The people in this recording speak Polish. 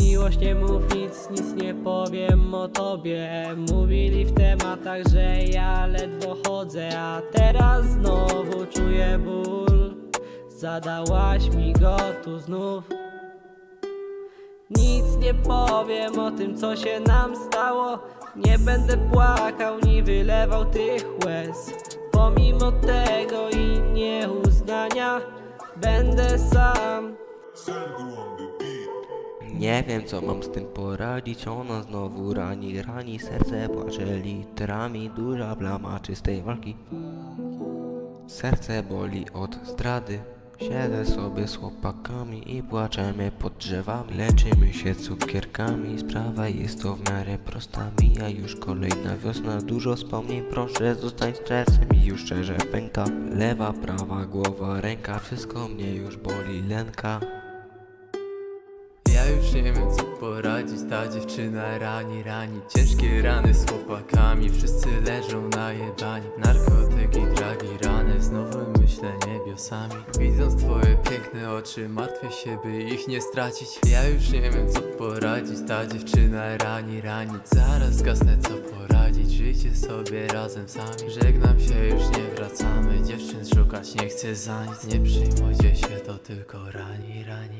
Miłość nie mów nic, nic nie powiem o tobie. Mówili w tematach, że ja ledwo chodzę A teraz znowu czuję ból. Zadałaś mi go tu znów nie powiem o tym, co się nam stało. Nie będę płakał, ni wylewał tych łez. Pomimo tego i nieuznania Będę sam. Nie wiem co mam z tym poradzić, ona znowu rani, rani serce płacze literami, duża plama czystej walki. Serce boli od zdrady, siedzę sobie z chłopakami i płaczemy pod drzewami. Leczymy się cukierkami, sprawa jest to w miarę prosta, mija już kolejna wiosna, dużo wspomnień, proszę zostań czasem i już szczerze pęka. Lewa, prawa, głowa, ręka, wszystko mnie już boli, lęka. Ja już nie wiem co poradzić, ta dziewczyna rani, rani. Ciężkie rany z chłopakami, wszyscy leżą na jebani Narkotyki, dragi, rany, znowu myślę niebiosami. Widząc twoje piękne oczy, martwię się by ich nie stracić. Ja już nie wiem co poradzić, ta dziewczyna rani, rani. Zaraz gasnę co poradzić, żyjcie sobie razem sami. Żegnam się, już nie wracamy, dziewczyn szukać nie chcę za nic. Nie przejmujcie się, to tylko rani, rani